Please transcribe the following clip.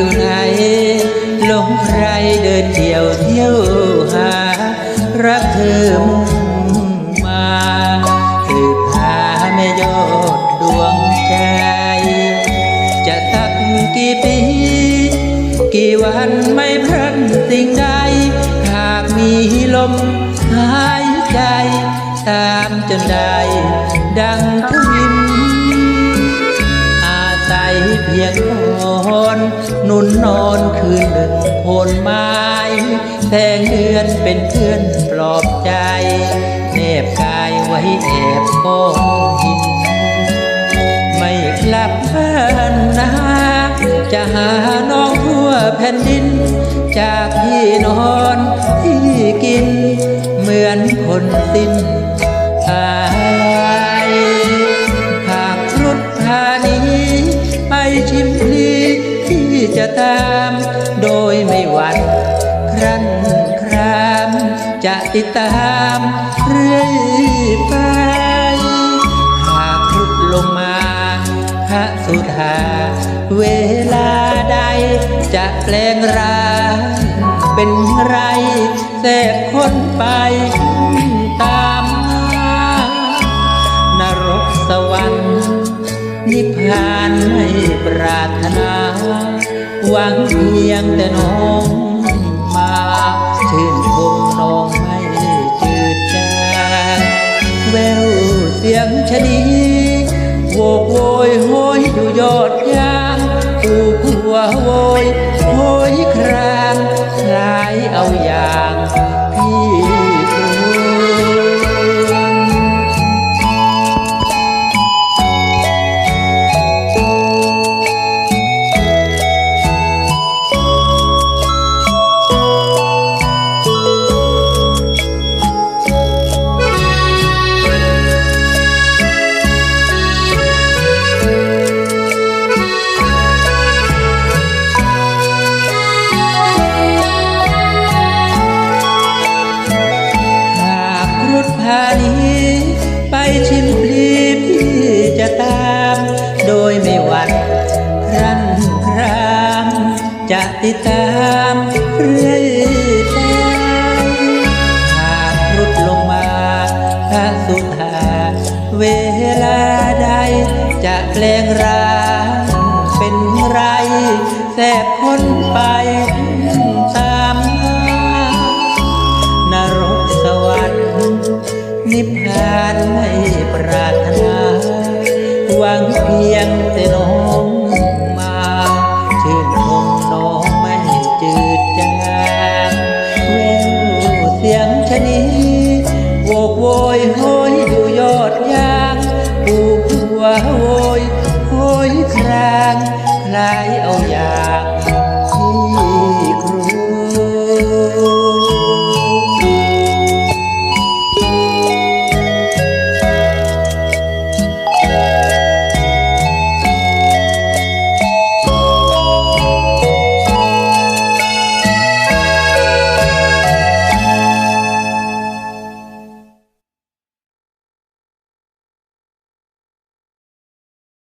อยู่ไหนหลงใครเดินเที่ยวเที่ยวหา รักเธอมุ่งมาสืบหาแม่ยอดดวงใจ จะสักกี่ปี กี่วันไม่พลันสิ่งใด หากมีลมหายใจ ตามจนได้ดังทวินอาศัยเพียง นอนนุนนอนคืนหนึ่งโคนไม้แสงเดือนเป็นเพื่อนปลอบใจแนบกายไว้แอบก้อนหิน ไม่กลับบ้านนาจะหาน้องทั่วแผ่นดิน จากที่นอนที่กิน เหมือนคนสิ้นอะ จะตาม โดยไม่หวั่นครั้นคราม จะติดตามเรื่อยไป หากรุดลงมาพระสุธาเวลาใด จะแปลงร่างเป็นไรแทกคนไปตามมานรกสวรรค์นิพพานไม่ปรารถนา หวังเพียงแต่น้องมาชื่นชมน้องไม่จืดจางแววเสียงชะนีโวกโวยโหยอยู่ยอดยางปูผัวโวย ชิมพลีพี่จะตาม โดยไม่หวั่นครั้นครามจะติดตามเรื่อยไปหากรุดลงมาพระสุธาเวลาใดจะแปลงร่างเป็นไรแทรกคนไป พียงแต่น้องมา ชื่นชมน้องไม่จืดจางแววเสียงชนีโวกโวยห้อยอยู่ยอดยางปูผัวโวยโหยครางครเอาอย่าง